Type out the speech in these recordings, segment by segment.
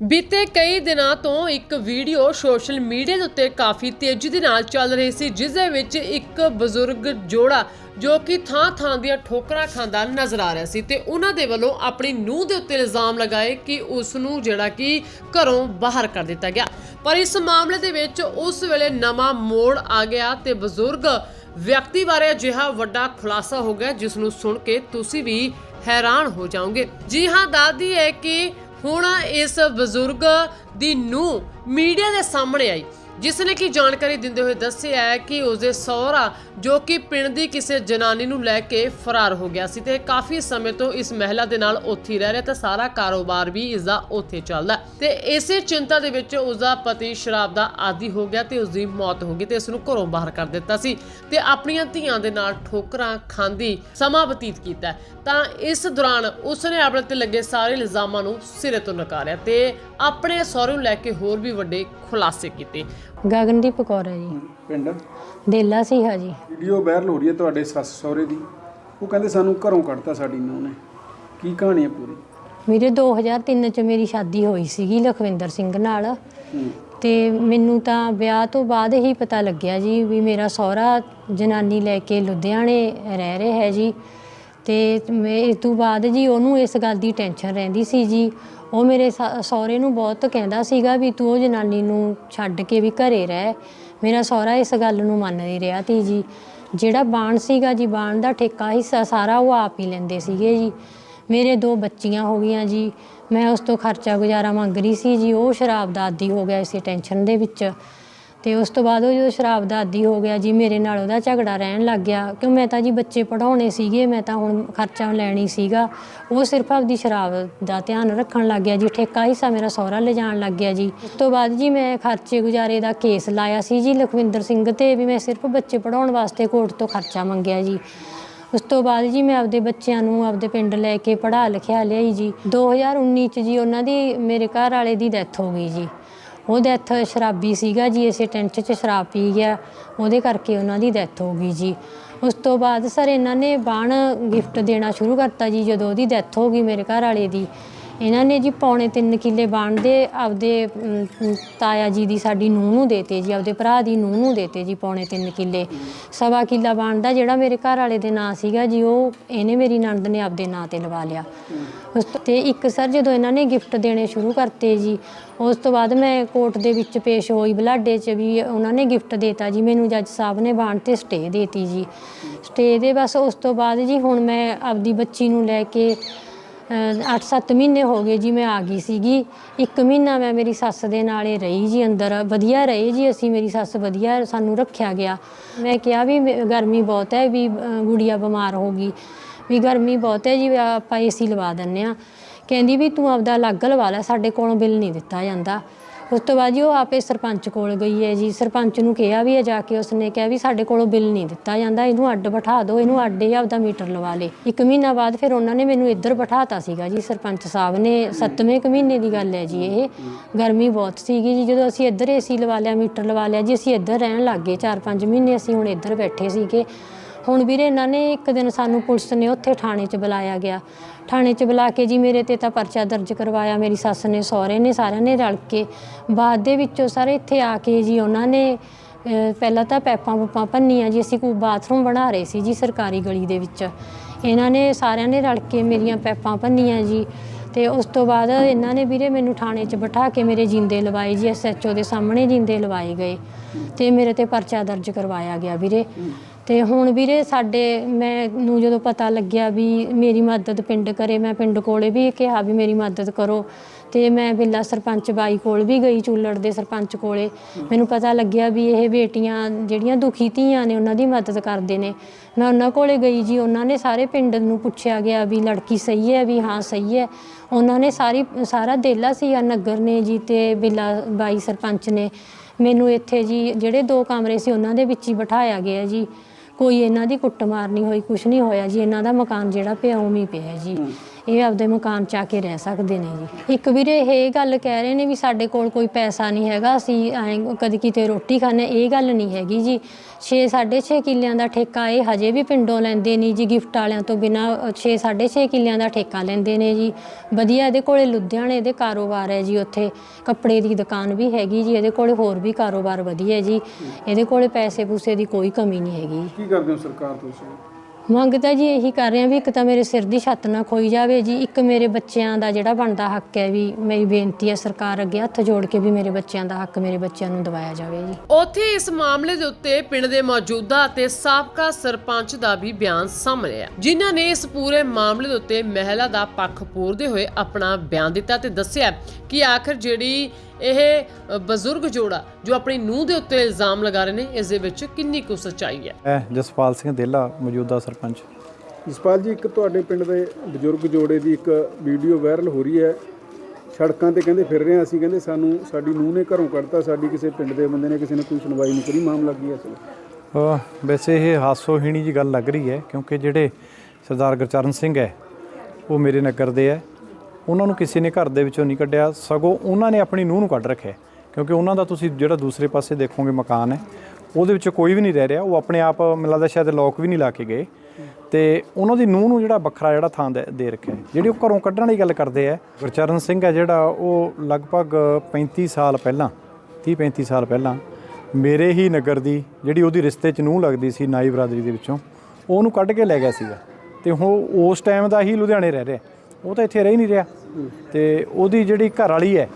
ਬੀਤੇ ਕਈ ਦਿਨਾਂ ਤੋਂ ਇੱਕ ਵੀਡੀਓ ਸੋਸ਼ਲ ਮੀਡੀਆ ਦੇ ਉੱਤੇ ਕਾਫੀ ਤੇਜ਼ੀ ਦੇ ਨਾਲ ਚੱਲ ਰਹੀ ਸੀ, ਜਿਸ ਦੇ ਵਿੱਚ ਇੱਕ ਬਜ਼ੁਰਗ ਜੋੜਾ ਜੋ ਕਿ ਥਾਂ ਥਾਂ ਦੀਆਂ ਠੋਕਰਾਂ ਖਾਂਦਾ ਨਜ਼ਰ ਆ ਰਿਹਾ ਸੀ ਤੇ ਉਹਨਾਂ ਦੇ ਵੱਲੋਂ ਆਪਣੀ ਨੂੰਹ ਦੇ ਉੱਤੇ ਇਲਜ਼ਾਮ ਲਗਾਏ ਕਿ ਉਸ ਨੂੰ ਜਿਹੜਾ ਕਿ ਘਰੋਂ ਬਾਹਰ ਕਰ ਦਿੱਤਾ ਗਿਆ। ਪਰ ਇਸ ਮਾਮਲੇ ਦੇ ਵਿੱਚ ਉਸ ਵੇਲੇ ਨਵਾਂ ਮੋੜ ਆ ਗਿਆ ਤੇ ਬਜ਼ੁਰਗ ਵਿਅਕਤੀ ਬਾਰੇ ਅਜਿਹਾ ਵੱਡਾ ਖੁਲਾਸਾ ਹੋ ਗਿਆ, ਜਿਸ ਨੂੰ ਸੁਣ ਕੇ ਤੁਸੀਂ ਵੀ ਹੈਰਾਨ ਹੋ ਜਾਓਗੇ। ਜੀ ਹਾਂ ਦਾਦੀ ਹੈ ਕਿ ਹੁਣ ਇਸ ਬਜ਼ੁਰਗ ਦੀ ਨੂੰ ਮੀਡੀਆ ਦੇ ਸਾਹਮਣੇ ਆਈ। ਜਿਸ ਨੇ ਕੀ ਜਾਣਕਾਰੀ ਦਿੰਦੇ ਹੋਏ ਦੱਸਿਆ ਹੈ ਕਿ ਉਸਦੇ ਸਹੁਰਾ, ਜੋ ਕਿ ਪਿੰਡ ਦੀ ਕਿਸੇ ਜਨਾਨੀ ਨੂੰ ਲੈ ਕੇ ਫਰਾਰ ਹੋ ਗਿਆ ਸੀ ਤੇ ਕਾਫੀ ਸਮੇਂ ਤੋਂ ਇਸ ਮਹਿਲਾ ਦੇ ਨਾਲ ਉੱਥੇ ਰਹਿ ਰਿਹਾ ਤੇ ਸਾਰਾ ਕਾਰੋਬਾਰ ਵੀ ਇਸ ਦਾ ਉੱਥੇ ਚੱਲਦਾ ਤੇ ਇਸੇ ਚਿੰਤਾ ਦੇ ਵਿੱਚ ਉਸਦਾ ਪਤੀ ਸ਼ਰਾਬ ਦਾ ਆਦੀ ਹੋ ਗਿਆ ਤੇ ਉਸ ਦੀ ਮੌਤ ਹੋ ਗਈ ਤੇ ਇਸ ਨੂੰ ਘਰੋਂ ਬਾਹਰ ਕਰ ਦਿੱਤਾ ਸੀ ਤੇ ਆਪਣੀਆਂ ਧੀਆਂ ਦੇ ਨਾਲ ਠੋਕਰਾਂ ਖਾਂਦੀ ਸਮਾਂ ਬਤੀਤ ਕੀਤਾ ਤਾਂ ਇਸ ਦੌਰਾਨ ਉਸਨੇ ਆਪਣੇ ਤੇ ਲੱਗੇ ਸਾਰੇ ਇਲਜ਼ਾਮਾਂ ਨੂੰ ਸਿਰੇ ਤੋਂ ਨਕਾਰਿਆ ਤੇ ਆਪਣੇ ਸਹੁਰੇ ਨੂੰ ਲੈ ਕੇ ਹੋਰ ਵੀ ਵੱਡੇ ਖੁਲਾਸੇ ਕੀਤੇ। ਗਗਨਦੀਪ ਕੌਰ ਹੈ ਜੀ। ਪਿੰਡ? ਦੇਲਾ ਸੀ ਹਾਂ ਜੀ। ਵੀਡੀਓ ਵਾਇਰਲ ਹੋ ਰਹੀ ਹੈ ਤੁਹਾਡੇ ਸੱਸ ਸਹੁਰੇ ਦੀ। ਉਹ ਕਹਿੰਦੇ ਸਾਨੂੰ ਘਰੋਂ ਕੱਢਤਾ ਸਾਡੀ ਨੂੰਹ ਨੇ। ਕੀ ਕਹਾਣੀ ਹੈ ਪੂਰੀ? ਮੇਰੇ 2003 ਚ ਮੇਰੀ ਸ਼ਾਦੀ ਹੋਈ ਸੀਗੀ ਲਖਵਿੰਦਰ ਸਿੰਘ ਨਾਲ। ਤੇ ਮੈਨੂੰ ਤਾਂ ਵਿਆਹ ਤੋਂ ਬਾਅਦ ਹੀ ਪਤਾ ਲੱਗਿਆ ਜੀ ਵੀ ਮੇਰਾ ਸਹੁਰਾ ਜਨਾਨੀ ਲੈ ਕੇ ਲੁਧਿਆਣੇ ਰਹਿ ਰਿਹਾ ਹੈ ਜੀ। ਤੇ ਮੈਂ ਇਸ ਤੋਂ ਬਾਅਦ ਜੀ ਉਹਨੂੰ ਇਸ ਗੱਲ ਦੀ ਟੈਨਸ਼ਨ ਰਹਿੰਦੀ ਸੀ ਜੀ। ਉਹ ਮੇਰੇ ਸ- ਸਹੁਰੇ ਨੂੰ ਬਹੁਤ ਕਹਿੰਦਾ ਸੀਗਾ ਵੀ ਤੂੰ ਉਹ ਜਨਾਨੀ ਨੂੰ ਛੱਡ ਕੇ ਵੀ ਘਰੇ ਰਹਿ। ਮੇਰਾ ਸਹੁਰਾ ਇਸ ਗੱਲ ਨੂੰ ਮੰਨ ਨਹੀਂ ਰਿਹਾ ਤੀ ਜੀ। ਜਿਹੜਾ ਬਾਣ ਸੀਗਾ ਜੀ, ਬਾਣ ਦਾ ਠੇਕਾ ਹਿੱਸਾ ਸਾਰਾ ਉਹ ਆਪ ਹੀ ਲੈਂਦੇ ਸੀਗੇ ਜੀ। ਮੇਰੇ ਦੋ ਬੱਚੀਆਂ ਹੋ ਗਈਆਂ ਜੀ। ਮੈਂ ਉਸ ਤੋਂ ਖਰਚਾ ਗੁਜ਼ਾਰਾ ਮੰਗ ਰਹੀ ਸੀ ਜੀ। ਉਹ ਸ਼ਰਾਬ ਦਾ ਆਦੀ ਹੋ ਗਿਆ ਇਸੇ ਟੈਨਸ਼ਨ ਦੇ ਵਿੱਚ। ਤੇ ਉਸ ਤੋਂ ਬਾਅਦ ਉਹ ਜਦੋਂ ਸ਼ਰਾਬ ਦਾ ਆਦੀ ਹੋ ਗਿਆ ਜੀ, ਮੇਰੇ ਨਾਲ ਉਹਦਾ ਝਗੜਾ ਰਹਿਣ ਲੱਗ ਗਿਆ। ਕਿਉਂ ਮੈਂ ਤਾਂ ਜੀ ਬੱਚੇ ਪੜਾਉਣੇ ਸੀਗੇ, ਮੈਂ ਤਾਂ ਹੁਣ ਖਰਚਾ ਲੈਣੀ ਸੀਗਾ। ਉਹ ਸਿਰਫ ਆਪਦੀ ਸ਼ਰਾਬ ਦਾ ਧਿਆਨ ਰੱਖਣ ਲੱਗ ਗਿਆ ਜੀ, ਠੇਕਾ ਹਿੱਸਾ ਮੇਰਾ ਸਹੁਰਾ ਲਿਜਾਣ ਲੱਗ ਗਿਆ ਜੀ। ਉਸ ਤੋਂ ਬਾਅਦ ਜੀ ਮੈਂ ਖਰਚੇ ਗੁਜ਼ਾਰੇ ਦਾ ਕੇਸ ਲਾਇਆ ਸੀ ਜੀ ਲਖਵਿੰਦਰ ਸਿੰਘ ਤੇ ਵੀ ਮੈਂ ਸਿਰਫ ਬੱਚੇ ਪੜਾਉਣ ਵਾਸਤੇ ਕੋਰਟ ਤੋਂ ਖਰਚਾ ਮੰਗਿਆ ਜੀ। ਉਸ ਤੋਂ ਬਾਅਦ ਜੀ ਮੈਂ ਆਪਦੇ ਬੱਚਿਆਂ ਨੂੰ ਆਪਦੇ ਪਿੰਡ ਲੈ ਕੇ ਪੜ੍ਹਾ ਲਿਖਿਆ ਲਿਆਈ ਜੀ। 2019 ਚ ਜੀ ਉਹਨਾਂ ਦੀ ਮੇਰੇ ਘਰ ਵਾਲੇ ਦੀ ਡੈਥ ਹੋ ਗਈ ਜੀ। ਉਹ ਡੈਥ ਸ਼ਰਾਬੀ ਸੀਗਾ ਜੀ ਇਸੇ ਟੈਂਟ 'ਚ ਸ਼ਰਾਬ ਪੀ ਗਿਆ। ਉਹਦੇ ਕਰਕੇ ਉਹਨਾਂ ਦੀ ਡੈਥ ਹੋ ਗਈ ਜੀ। ਉਸ ਤੋਂ ਬਾਅਦ ਸਰ ਇਹਨਾਂ ਨੇ ਬਾਣ ਗਿਫਟ ਦੇਣਾ ਸ਼ੁਰੂ ਕਰਤਾ ਜੀ, ਜਦੋਂ ਉਹਦੀ ਡੈਥ ਹੋ ਗਈ ਮੇਰੇ ਘਰ ਵਾਲੇ ਦੀ। ਇਹਨਾਂ ਨੇ ਜੀ ਪੌਣੇ 3 ਕਿੱਲੇ ਬਣਦੇ ਆਪਦੇ ਅਮ, ਤਾਇਆ ਜੀ ਦੀ ਸਾਡੀ ਨੂੰਹ ਨੂੰ ਦੇਤੇ ਜੀ ਆਪਦੇ ਭਰਾ ਦੀ ਨੂੰਹ ਨੂੰ ਦੇਤੇ ਜੀ ਪੌਣੇ 3 ਕਿੱਲੇ। ਸਵਾ ਕਿੱਲਾ ਬਣਦਾ ਜਿਹੜਾ ਮੇਰੇ ਘਰ ਵਾਲੇ ਦੇ ਨਾਂ ਸੀਗਾ ਜੀ ਉਹ ਇਹਨੇ ਮੇਰੀ ਨਣਦ ਨੇ ਆਪਦੇ ਨਾਂ ਤੇ ਲਵਾ ਲਿਆ। ਉਸ ਤੋਂ- ਤੇ ਇੱਕ ਸਰ ਜਦੋਂ ਇਹਨਾਂ ਨੇ ਗਿਫਟ ਦੇਣੇ ਸ਼ੁਰੂ ਕਰਤੇ ਜੀ ਉਸ ਤੋਂ ਬਾਅਦ ਮੈਂ ਕੋਰਟ ਦੇ ਵਿੱਚ ਪੇਸ਼ ਹੋਈ ਬਲਾਡੇ 'ਚ ਵੀ ਉਹਨਾਂ ਨੇ ਗਿਫਟ ਦੇਤਾ ਜੀ ਮੈਨੂੰ ਜੱਜ ਸਾਹਿਬ ਨੇ ਬਾਣ ਤੇ ਸਟੇ ਦੇਤੀ ਜੀ। ਸਟੇ ਦੇ ਬਸ ਉਸ ਤੋਂ ਬਾਅਦ ਜੀ ਹੁਣ ਮੈਂ ਆਪਦੀ ਬੱਚੀ ਨੂੰ ਲੈ ਕੇ 8-7 ਮਹੀਨੇ ਹੋ ਗਏ ਜੀ ਮੈਂ ਆ ਗਈ ਸੀਗੀ। ਇੱਕ ਮਹੀਨਾ ਮੈਂ ਮੇਰੀ ਸੱਸ ਦੇ ਨਾਲੇ ਰਹੀ ਜੀ ਅੰਦਰ। ਵਧੀਆ ਰਹੇ ਜੀ ਅਸੀਂ, ਮੇਰੀ ਸੱਸ ਵਧੀਆ ਸਾਨੂੰ ਰੱਖਿਆ ਗਿਆ। ਮੈਂ ਕਿਹਾ ਵੀ ਮੇ- ਗਰਮੀ ਬਹੁਤ ਹੈ, ਵੀ ਗੁੜੀਆ ਬਿਮਾਰ ਹੋ ਗਈ। ਵੀ ਗਰਮੀ ਬਹੁਤ ਹੈ ਜੀ, ਵੀ ਆਪਾਂ ਏਸੀ ਲਵਾ ਦਿੰਨੇ ਆ ਕਹਿੰਦੀ ਵੀ ਤੂੰ ਆਪਦਾ ਅਲੱਗ ਲਵਾ ਲੈ, ਸਾਡੇ ਕੋਲੋਂ ਬਿੱਲ ਨਹੀਂ ਦਿੱਤਾ ਜਾਂਦਾ। ਉਸ ਤੋਂ ਬਾਅਦ ਜੀ ਉਹ ਆਪੇ ਸਰਪੰਚ ਕੋਲ ਗਈ ਹੈ ਜੀ। ਸਰਪੰਚ ਨੂੰ ਕਿਹਾ ਵੀ ਹੈ ਜਾ ਕੇ ਉਸਨੇ ਕਿਹਾ ਵੀ ਸਾਡੇ ਕੋਲੋਂ ਬਿੱਲ ਨਹੀਂ ਦਿੱਤਾ ਜਾਂਦਾ। ਇਹਨੂੰ ਅੱਡ ਬਿਠਾ ਦਿਓ, ਇਹਨੂੰ ਅੱਡ ਹੀ ਆਪਦਾ ਮੀਟਰ ਲਵਾ ਲੇ। ਇੱਕ ਮਹੀਨਾ ਬਾਅਦ ਫਿਰ ਉਹਨਾਂ ਨੇ ਮੈਨੂੰ ਇੱਧਰ ਬਿਠਾਤਾ ਸੀਗਾ ਜੀ। ਸਰਪੰਚ ਸਾਹਿਬ ਨੇ 7ਵੇਂ ਕੁ ਮਹੀਨੇ ਦੀ ਗੱਲ ਹੈ ਜੀ ਇਹ। ਗਰਮੀ ਬਹੁਤ ਸੀਗੀ ਜੀ। ਜਦੋਂ ਅਸੀਂ ਇੱਧਰ ਏਸੀ ਲਵਾ ਲਿਆ, ਮੀਟਰ ਲਵਾ ਲਿਆ ਜੀ, ਅਸੀਂ ਇੱਧਰ ਰਹਿਣ ਲੱਗ ਗਏ। 4-5 ਮਹੀਨੇ ਅਸੀਂ ਹੁਣ ਇੱਧਰ ਬੈਠੇ ਸੀਗੇ। ਹੁਣ ਵੀਰੇ ਇਹਨਾਂ ਨੇ ਇੱਕ ਦਿਨ ਸਾਨੂੰ ਪੁਲਿਸ ਨੇ ਉੱਥੇ ਥਾਣੇ 'ਚ ਬੁਲਾਇਆ ਗਿਆ। ਥਾਣੇ 'ਚ ਬੁਲਾ ਕੇ ਜੀ ਮੇਰੇ ਤੇ ਤਾਂ ਪਰਚਾ ਦਰਜ ਕਰਵਾਇਆ, ਮੇਰੀ ਸੱਸ ਨੇ, ਸਹੁਰੇ ਨੇ, ਸਾਰਿਆਂ ਨੇ ਰਲ ਕੇ। ਬਾਅਦ ਦੇ ਵਿੱਚੋਂ ਸਾਰੇ ਇੱਥੇ ਆ ਕੇ ਜੀ ਉਹਨਾਂ ਨੇ ਪਹਿਲਾਂ ਤਾਂ ਪੈਪਾਂ ਪੁੱਪਾਂ ਭੰਨੀਆਂ ਜੀ, ਅਸੀਂ ਕੋਈ ਬਾਥਰੂਮ ਬਣਾ ਰਹੇ ਸੀ ਜੀ ਸਰਕਾਰੀ ਗਲੀ ਦੇ ਵਿੱਚ। ਇਹਨਾਂ ਨੇ ਸਾਰਿਆਂ ਨੇ ਰਲ ਕੇ ਮੇਰੀਆਂ ਪੈਪਾਂ ਭੰਨੀਆਂ ਜੀ। ਤੇ ਉਸ ਤੋਂ ਬਾਅਦ ਇਹਨਾਂ ਨੇ ਵੀਰੇ ਮੈਨੂੰ ਥਾਣੇ 'ਚ ਬਿਠਾ ਕੇ ਮੇਰੇ ਜਿੰਦੇ ਲਵਾਏ ਜੀ ਐਸਐਚਓ ਦੇ ਸਾਹਮਣੇ ਜਿੰਦੇ ਲਵਾਏ ਗਏ। ਤੇ ਮੇਰੇ ਤੇ ਪਰਚਾ ਦਰਜ ਕਰਵਾਇਆ ਗਿਆ ਵੀਰੇ। ਤੇ ਹੁਣ ਵੀਰੇ ਸਾਡੇ ਮੈਨੂੰ ਜਦੋਂ ਪਤਾ ਲੱਗਿਆ ਵੀ ਮੇਰੀ ਮਦਦ ਪਿੰਡ ਕਰੇ, ਮੈਂ ਪਿੰਡ ਕੋਲੇ ਵੀ ਕਿਹਾ ਵੀ ਮੇਰੀ ਮਦਦ ਕਰੋ। ਤੇ ਮੈਂ ਬਿੱਲਾ ਸਰਪੰਚ ਬਾਈ ਕੋਲ ਵੀ ਗਈ ਚੂਲੜ ਦੇ ਸਰਪੰਚ ਕੋਲੇ। ਮੈਨੂੰ ਪਤਾ ਲੱਗਿਆ ਵੀ ਇਹ ਬੇਟੀਆਂ ਜਿਹੜੀਆਂ ਦੁਖੀ ਧੀਆਂ ਨੇ, ਉਹਨਾਂ ਦੀ ਮਦਦ ਕਰਦੇ ਨੇ। ਮੈਂ ਉਹਨਾਂ ਕੋਲੇ ਗਈ ਜੀ, ਉਹਨਾਂ ਨੇ ਸਾਰੇ ਪਿੰਡ ਨੂੰ ਪੁੱਛਿਆ ਗਿਆ ਵੀ ਲੜਕੀ ਸਹੀ ਹੈ, ਵੀ ਹਾਂ ਸਹੀ ਹੈ। ਉਹਨਾਂ ਨੇ ਸਾਰੀ, ਸਾਰਾ ਦੇਲਾ ਸੀ ਆ ਨਗਰ ਨੇ ਜੀ ਤੇ ਬਿੱਲਾ ਬਾਈ ਸਰਪੰਚ ਨੇ। ਮੈਨੂੰ ਇੱਥੇ ਜੀ, ਜਿਹੜੇ ਦੋ ਕਮਰੇ ਸੀ, ਉਹਨਾਂ ਦੇ ਵਿੱਚ ਹੀ ਬਿਠਾਇਆ ਗਿਆ ਜੀ। ਕੋਈ ਇਹਨਾਂ ਦੀ ਕੁੱਟਮਾਰ ਨਹੀਂ ਹੋਈ ਕੁਝ ਨਹੀਂ ਹੋਇਆ ਜੀ, ਇਹਨਾਂ ਦਾ ਮਕਾਨ ਜਿਹੜਾ ਪਿਆ ਉਵੇਂ ਹੀ ਪਿਆ ਜੀ। ਇਹ ਆਪਦੇ ਮਕਾਨ ਚ ਆ ਕੇ ਰਹਿ ਸਕਦੇ ਨੇ ਜੀ। ਇੱਕ ਵੀਰੇ ਇਹ ਗੱਲ ਕਹਿ ਰਹੇ ਨੇ ਵੀ ਸਾਡੇ ਕੋਲ ਕੋਈ ਪੈਸਾ ਨਹੀਂ ਹੈਗਾ, ਅਸੀਂ ਐਂ ਕਦੀ ਕਿਤੇ ਰੋਟੀ ਖਾਣੇ ਇਹ ਗੱਲ ਨਹੀਂ ਹੈਗੀ ਜੀ। 6 6.5 ਕਿੱਲਿਆਂ ਦਾ ਠੇਕਾ ਇਹ ਹਜੇ ਵੀ ਪਿੰਡੋਂ ਲੈਂਦੇ ਨਹੀਂ ਜੀ, ਗਿਫਟ ਵਾਲਿਆਂ ਤੋਂ ਬਿਨਾ 6 6.5 ਕਿੱਲਿਆਂ ਦਾ ਠੇਕਾ ਲੈਂਦੇ ਨੇ ਜੀ। ਵਧੀਆ ਇਹਦੇ ਕੋਲੇ ਲੁਧਿਆਣੇ ਦੇ ਕਾਰੋਬਾਰ ਹੈ ਜੀ ਉੱਥੇ। ਕੱਪੜੇ ਦੀ ਦੁਕਾਨ ਵੀ ਹੈਗੀ ਜੀ, ਇਹਦੇ ਕੋਲੇ ਹੋਰ ਵੀ ਕਾਰੋਬਾਰ ਵਧੀਆ ਜੀ। ਇਹਦੇ ਕੋਲੇ ਪੈਸੇ ਪੂਸੇ ਦੀ ਕੋਈ ਕਮੀ ਨਹੀਂ ਹੈਗੀ। ਕੀ ਕਰਦੇ ਹੋ ਸਰਕਾਰ ਤੁਸੀਂ ਮੰਗ ਤਾਂ ਜੀ, ਇਹੀ ਕਰ ਰਹੇ ਆ ਵੀ ਇੱਕ ਤਾਂ ਮੇਰੇ ਸਿਰ ਦੀ ਛੱਤ ਨਾ ਖੋਈ ਜਾਵੇ ਜੀ, ਇੱਕ ਮੇਰੇ ਬੱਚਿਆਂ ਦਾ ਜਿਹੜਾ ਬਣਦਾ ਹੱਕ ਹੈ ਵੀ ਮੇਰੀ ਬੇਨਤੀ ਹੈ ਸਰਕਾਰ ਅੱਗੇ ਹੱਥ ਜੋੜ ਕੇ ਵੀ ਮੇਰੇ ਬੱਚਿਆਂ ਦਾ ਹੱਕ ਮੇਰੇ ਬੱਚਿਆਂ ਨੂੰ ਦਿਵਾਇਆ ਜਾਵੇ ਜੀ। ਉੱਥੇ ਇਸ ਮਾਮਲੇ ਦੇ ਉੱਤੇ ਪਿੰਡ ਦੇ ਮੌਜੂਦਾ ਅਤੇ ਸਾਬਕਾ ਸਰਪੰਚ ਦਾ ਵੀ ਬਿਆਨ ਸਾਹਮਣੇ ਆ ਜਿਨ੍ਹਾਂ ਨੇ ਇਸ ਪੂਰੇ ਮਾਮਲੇ ਦੇ ਉੱਤੇ ਮਹਿਲਾ ਦਾ ਪੱਖ ਪੂਰਦੇ ਹੋਏ ਆਪਣਾ ਬਿਆਨ ਦਿੱਤਾ ਤੇ ਦੱਸਿਆ ਕਿ ਆਖਰ ਜਿਹੜੀ ਇਹ ਬਜ਼ੁਰਗ ਜੋੜਾ ਜੋ ਆਪਣੀ ਨੂੰਹ ਦੇ ਉੱਤੇ ਇਲਜ਼ਾਮ ਲਗਾ ਰਹੇ ਨੇ ਇਸ ਦੇ ਵਿੱਚ ਕਿੰਨੀ ਕੁ ਸੱਚਾਈ ਹੈ? ਮੈਂ ਜਸਪਾਲ ਸਿੰਘ ਦੇਲਾ ਮੌਜੂਦਾ ਸਰਪੰਚ। ਜਸਪਾਲ ਜੀ ਇੱਕ ਤੁਹਾਡੇ ਪਿੰਡ ਦੇ ਬਜ਼ੁਰਗ ਜੋੜੇ ਦੀ ਇੱਕ ਵੀਡੀਓ ਵਾਇਰਲ ਹੋ ਰਹੀ ਹੈ। ਸੜਕਾਂ ਤੇ ਕਹਿੰਦੇ ਫਿਰ ਰਹੇ ਹਾਂ ਅਸੀਂ ਕਹਿੰਦੇ ਸਾਨੂੰ ਸਾਡੀ ਨੂੰਹ ਨੇ ਘਰੋਂ ਕੱਢਤਾ ਸਾਡੀ ਕਿਸੇ ਪਿੰਡ ਦੇ ਬੰਦੇ ਨੇ ਕਿਸੇ ਨੇ ਕੋਈ ਸੁਣਵਾਈ ਨਹੀਂ ਕਰੀ ਮਾਮਲਾ ਕੀ ਹੈ ਅਸਲ ਅਹ ਵੈਸੇ ਇਹ ਹਾਸੋਹੀਣੀ ਜੀ ਗੱਲ ਲੱਗ ਰਹੀ ਹੈ ਕਿਉਂਕਿ ਜਿਹੜੇ ਸਰਦਾਰ ਗੁਰਚਰਨ ਸਿੰਘ ਹੈ ਉਹ ਮੇਰੇ ਨਗਰ ਦੇ ਹੈ। ਉਹਨਾਂ ਨੂੰ ਕਿਸੇ ਨੇ ਘਰ ਦੇ ਵਿੱਚੋਂ ਨਹੀਂ ਕੱਢਿਆ। ਸਗੋਂ ਉਹਨਾਂ ਨੇ ਆਪਣੀ ਨੂੰਹ ਨੂੰ ਕੱਢ ਰੱਖਿਆ। ਕਿਉਂਕਿ ਉਹਨਾਂ ਦਾ ਤੁਸੀਂ ਜਿਹੜਾ ਦੂਸਰੇ ਪਾਸੇ ਦੇਖੋਗੇ ਮਕਾਨ ਹੈ, ਉਹਦੇ ਵਿੱਚ ਕੋਈ ਵੀ ਨਹੀਂ ਰਹਿ ਰਿਹਾ। ਉਹ ਆਪਣੇ ਆਪ ਮੈਨੂੰ ਲੱਗਦਾ ਸ਼ਾਇਦ ਲੋਕ ਵੀ ਨਹੀਂ ਲਾ ਕੇ ਗਏ। ਤੇ ਉਹਨਾਂ ਦੀ ਨੂੰਹ ਨੂੰ ਜਿਹੜਾ ਵੱਖਰਾ ਜਿਹੜਾ ਥਾਂ ਦੇ ਦੇ ਰੱਖਿਆ ਜਿਹੜੀ ਉਹ ਘਰੋਂ ਕੱਢਣ ਦੀ ਗੱਲ ਕਰਦੇ ਆ, ਗੁਰਚਰਨ ਸਿੰਘ ਹੈ ਜਿਹੜਾ, ਉਹ ਲਗਭਗ 35 ਸਾਲ ਪਹਿਲਾਂ 30 35 ਸਾਲ ਪਹਿਲਾਂ ਮੇਰੇ ਹੀ ਨਗਰ ਦੀ ਜਿਹੜੀ ਉਹਦੀ ਰਿਸ਼ਤੇ 'ਚ ਨੂੰਹ ਲੱਗਦੀ ਸੀ, ਨਾਈ ਬਰਾਦਰੀ ਦੇ ਵਿੱਚੋਂ, ਉਹਨੂੰ ਕੱਢ ਕੇ ਲੈ ਗਿਆ ਸੀਗਾ। ਤੇ ਉਹ ਉਸ ਟਾਈਮ ਦਾ ਹੀ ਲੁਧਿਆਣੇ ਰਹਿ ਰਿਹਾ। ਉਹ ਤਾਂ ਇੱਥੇ ਰਹਿ ਨਹੀਂ ਰਿਹਾ। ਤੇ ਉਹਦੀ ਜਿਹੜੀ ਘਰ ਵਾਲੀ ਹੈ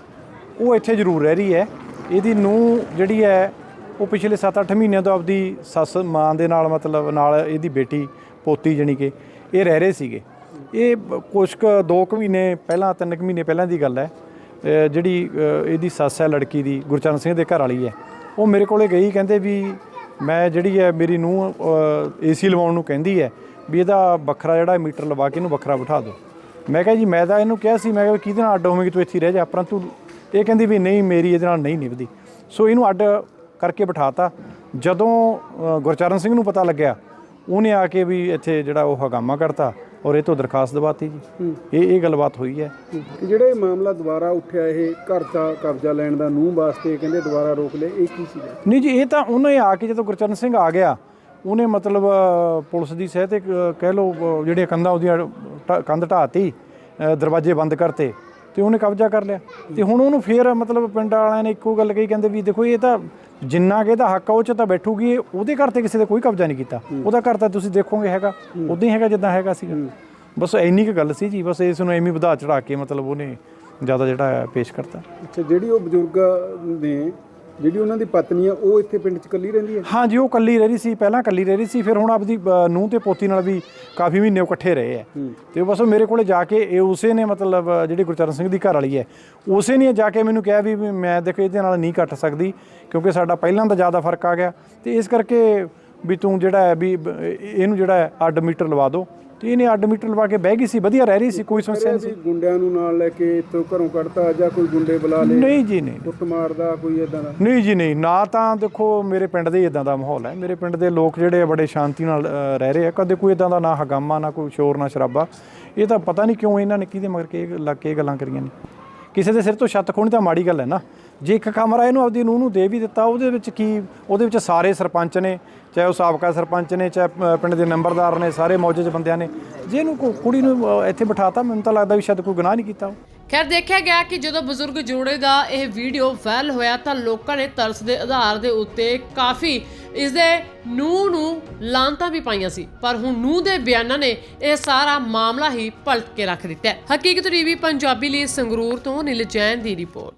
ਉਹ ਇੱਥੇ ਜ਼ਰੂਰ ਰਹਿ ਰਹੀ ਹੈ। ਇਹਦੀ ਨੂੰਹ ਜਿਹੜੀ ਹੈ ਉਹ ਪਿਛਲੇ 7-8 ਮਹੀਨਿਆਂ ਤੋਂ ਆਪਦੀ ਸੱਸ ਮਾਂ ਦੇ ਨਾਲ ਮਤਲਬ ਨਾਲ ਇਹਦੀ ਬੇਟੀ ਪੋਤੀ ਜਾਣੀ ਕਿ ਇਹ ਰਹਿ ਰਹੇ ਸੀਗੇ। ਇਹ ਕੁਛ ਕੁ ਦੋ ਕੁ ਮਹੀਨੇ ਪਹਿਲਾਂ ਤਿੰਨ ਕੁ ਮਹੀਨੇ ਪਹਿਲਾਂ ਦੀ ਗੱਲ ਹੈ। ਜਿਹੜੀ ਇਹਦੀ ਸੱਸ ਹੈ ਲੜਕੀ ਦੀ ਗੁਰਚਰਨ ਸਿੰਘ ਦੇ ਘਰ ਵਾਲੀ ਹੈ। ਉਹ ਮੇਰੇ ਕੋਲੇ ਗਈ ਕਹਿੰਦੇ ਵੀ ਮੈਂ ਜਿਹੜੀ ਹੈ ਮੇਰੀ ਨੂੰਹ ਏਸੀ ਲਵਾਉਣ ਨੂੰ ਕਹਿੰਦੀ ਹੈ ਵੀ ਇਹਦਾ ਵੱਖਰਾ ਜਿਹੜਾ ਮੀਟਰ ਲਵਾ ਕੇ ਇਹਨੂੰ ਵੱਖਰਾ ਬਿਠਾ ਦਿਓ। ਮੈਂ ਕਿਹਾ ਜੀ ਮੈਂ ਤਾਂ ਇਹਨੂੰ ਕਿਹਾ ਸੀ ਮੈਂ ਕਿਹਾ ਕਿਹਦੇ ਨਾਲ ਅੱਡ ਹੋਵੇਂਗੀ ਤੂੰ ਇੱਥੇ ਰਹਿ ਜਾ ਪਰੰਤੂ ਇਹ ਕਹਿੰਦੀ ਵੀ ਨਹੀਂ ਮੇਰੀ ਇਹਦੇ ਨਾਲ ਨਹੀਂ ਨਿਭਦੀ। ਸੋ ਇਹਨੂੰ ਅੱਡ ਕਰਕੇ ਬਿਠਾਤਾ। ਜਦੋਂ ਗੁਰਚਰਨ ਸਿੰਘ ਨੂੰ ਪਤਾ ਲੱਗਿਆ ਉਹਨੇ ਆ ਕੇ ਵੀ ਇੱਥੇ ਜਿਹੜਾ ਉਹ ਹਗਾਮਾ ਕਰਤਾ ਔਰ ਇਹ ਤੋਂ ਦਰਖਾਸਤ ਦਵਾਤੀ ਜੀ। ਇਹ ਇਹ ਗੱਲਬਾਤ ਹੋਈ ਹੈ। ਤੇ ਜਿਹੜਾ ਇਹ ਮਾਮਲਾ ਦੁਬਾਰਾ ਉੱਠਿਆ ਇਹ ਘਰ ਦਾ ਕਬਜ਼ਾ ਲੈਣ ਦਾ ਨੂੰਹ ਵਾਸਤੇ ਕਹਿੰਦੇ ਦੁਬਾਰਾ ਰੋਕ ਲਿਆ ਇਹ ਕੀ ਸੀਗਾ? ਨਹੀਂ ਜੀ ਇਹ ਤਾਂ ਉਹਨੇ ਆ ਕੇ ਜਦੋਂ ਗੁਰਚਰਨ ਸਿੰਘ ਆ ਗਿਆ ਉਹਨੇ ਮਤਲਬ ਪੁਲਿਸ ਦੀ ਸਹਿ ਤੇ ਕਹਿ ਲਓ ਅ, ਜਿਹੜੀਆਂ ਕੰਧਾਂ ਉਹਦੀਆਂ ਕੰਧ ਢਾਤੀ ਦਰਵਾਜ਼ੇ ਬੰਦ ਕਰਤੇ ਤੇ ਉਹਨੇ ਕਬਜ਼ਾ ਕਰ ਲਿਆ। ਤੇ ਹੁਣ ਉਹਨੂੰ ਫੇਰ ਮਤਲਬ ਪਿੰਡ ਵਾਲਿਆਂ ਨੇ ਇੱਕੋ ਗੱਲ ਕਹੀ ਕਹਿੰਦੇ ਵੀ ਦੇਖੋ ਇਹ ਤਾਂ ਜਿੰਨਾ ਕਿ ਇਹਦਾ ਹੱਕ ਆ ਉਹ ਚ ਤਾਂ ਬੈਠੂਗੀ ਉਹਦੇ ਘਰ ਤੇ ਕਿਸੇ ਦੇ ਕੋਈ ਕਬਜ਼ਾ ਨਹੀਂ ਕੀਤਾ। ਉਹਦਾ ਘਰ ਤਾਂ ਤੁਸੀਂ ਦੇਖੋਗੇ ਹੈਗਾ ਉਦਾਂ ਹੀ ਹੈਗਾ ਜਿੱਦਾਂ ਹੈਗਾ ਸੀਗਾ। ਬਸ ਇੰਨੀ ਕੁ ਗੱਲ ਸੀ ਜੀ ਬਸ ਇਸ ਨੂੰ ਐਵੇਂ ਵਧਾ ਚੜਾ ਕੇ ਮਤਲਬ ਉਹਨੇ ਜ਼ਿਆਦਾ ਜਿਹੜਾ ਪੇਸ਼ ਕਰਤਾ। ਅੱਛਾ ਜਿਹੜੀ ਉਹ ਬਜ਼ੁਰਗ ਨੇ ਜਿਹੜੀ ਉਹਨਾਂ ਦੀ ਪਤਨੀ ਆ ਉਹ ਇੱਥੇ ਪਿੰਡ 'ਚ ਇਕੱਲੀ ਰਹਿੰਦੀ ਹੈ ਹਾਂ ਜੀ ਉਹ ਕੱਲੀ ਰਹਿ ਰਹੀ ਸੀ ਪਹਿਲਾਂ ਕੱਲੀ ਰਹਿ ਰਹੀ ਸੀ ਫਿਰ ਹੁਣ ਆਪਦੀ ਨੂੰਹ ਤੇ ਪੋਤੀ ਨਾਲ ਵੀ ਕਾਫੀ ਮਹੀਨੇ ਉਹ ਇਕੱਠੇ ਰਹੇ ਆ। ਤੇ ਬਸ ਉਹ ਮੇਰੇ ਕੋਲੇ ਜਾ ਕੇ ਇਹ ਉਸੇ ਨੇ ਮਤਲਬ ਜਿਹੜੀ ਗੁਰਚਰਨ ਸਿੰਘ ਦੀ ਘਰ ਵਾਲੀ ਹੈ ਉਸੇ ਨੇ ਜਾ ਕੇ ਮੈਨੂੰ ਕਿਹਾ ਵੀ ਮੈਂ ਦੇਖੋ ਇਹਦੇ ਨਾਲ ਨਹੀਂ ਕੱਟ ਸਕਦੀ ਕਿਉਂਕਿ ਸਾਡਾ ਪਹਿਲਾਂ ਦਾ ਜ਼ਿਆਦਾ ਫ਼ਰਕ ਆ ਗਿਆ। ਤੇ ਇਸ ਕਰਕੇ ਵੀ ਤੂੰ ਜਿਹੜਾ ਹੈ ਵੀ ਇਹਨੂੰ ਜਿਹੜਾ ਹੈ ਅੱਡ ਮੀਟਰ ਲਵਾ ਦਿਓ। ਤੇ ਇਹਨੇ ਅੱਡ ਮੀਟਰ ਲਵਾ ਕੇ ਬਹਿ ਗਈ ਸੀ ਵਧੀਆ ਰਹਿ ਰਹੀ ਸੀ ਕੋਈ ਸਮੱਸਿਆ ਨਹੀਂ ਅਸੀਂ ਗੁੰਡਿਆਂ ਨੂੰ ਨਾਲ ਲੈ ਕੇ ਇੱਥੋਂ ਘਰੋਂ ਕੱਢਤਾ ਜਾਂ ਕੋਈ ਗੁੰਡੇ ਬੁਲਾ ਸੀ ਲਏ? ਨਹੀਂ ਜੀ ਨਹੀਂ। ਕੁੱਟ ਮਾਰਦਾ ਕੋਈ ਇਦਾਂ ਦਾ? ਨਹੀਂ ਜੀ ਨਹੀਂ। ਨਾ ਤਾਂ ਦੇਖੋ ਮੇਰੇ ਪਿੰਡ ਦੇ ਇਦਾਂ ਦਾ ਮਾਹੌਲ ਹੈ। ਮੇਰੇ ਪਿੰਡ ਦੇ ਲੋਕ ਜਿਹੜੇ ਆ ਬੜੇ ਸ਼ਾਂਤੀ ਨਾਲ ਰਹਿ ਰਹੇ ਆ। ਕਦੇ ਕੋਈ ਇਦਾਂ ਦਾ ਨਾ ਹਗਾਮਾ ਨਾ ਕੋਈ ਸ਼ੋਰ ਨਾ ਸ਼ਰਾਬਾ। ਇਹ ਤਾਂ ਪਤਾ ਨਹੀਂ ਕਿਉਂ ਇਹਨਾਂ ਨੇ ਕਿਹਦੇ ਮਗਰ ਕੇ ਲੱਗ ਕੇ ਗੱਲਾਂ ਕਰੀਆਂ ਨੇ। ਕਿਸੇ ਦੇ ਸਿਰ ਤੋਂ ਛੱਤ ਖੋਣੀ ਤਾਂ ਮਾੜੀ ਗੱਲ ਹੈ ਨਾ। ਜੇ ਇੱਕ ਕਮਰਾ ਇਹਨੂੰ ਆਪਦੀ ਨੂੰਹ ਨੂੰ ਦੇ ਵੀ ਦਿੱਤਾ, ਉਹਦੇ ਵਿੱਚ ਕੀ, ਉਹਦੇ ਵਿੱਚ ਸਾਰੇ ਸਰਪੰਚ ਨੇ, ਚਾਹੇ ਉਹ ਸਾਬਕਾ ਸਰਪੰਚ ਨੇ, ਚਾਹੇ ਪਿੰਡ ਦੇ ਨੰਬਰਦਾਰ ਨੇ, ਸਾਰੇ ਮੌਜੂਦ ਬੰਦਿਆਂ ਨੇ, ਜੇ ਇਹਨੂੰ ਕੁੜੀ ਨੂੰ ਇੱਥੇ ਬਿਠਾਤਾ, ਮੈਨੂੰ ਤਾਂ ਲੱਗਦਾ ਵੀ ਸ਼ਾਇਦ ਕੋਈ ਗੁਨਾਹ ਨਹੀਂ ਕੀਤਾ ਖੈਰ, ਦੇਖਿਆ ਗਿਆ ਕਿ ਜਦੋਂ ਬਜ਼ੁਰਗ ਜੋੜੇ ਦਾ ਇਹ ਵੀਡੀਓ ਵਾਇਰਲ ਹੋਇਆ, ਤਾਂ ਲੋਕਾਂ ਨੇ ਤਰਸ ਦੇ ਆਧਾਰ ਦੇ ਉੱਤੇ ਕਾਫੀ ਇਸ ਦੇ ਨੂੰਹ ਨੂੰ ਲਾਂਤਾਂ ਵੀ ਪਾਈਆਂ ਸੀ। ਪਰ ਹੁਣ ਨੂੰਹ ਦੇ ਬਿਆਨਾਂ ਨੇ ਇਹ ਸਾਰਾ ਮਾਮਲਾ ਹੀ ਪਲਟ ਕੇ ਰੱਖ ਦਿੱਤਾ ਹੈ। ਹਕੀਕਤ ਟੀਵੀ ਪੰਜਾਬੀ ਲਈ ਸੰਗਰੂਰ ਤੋਂ ਨਿਲ ਜੈਨ ਦੀ ਰਿਪੋਰਟ।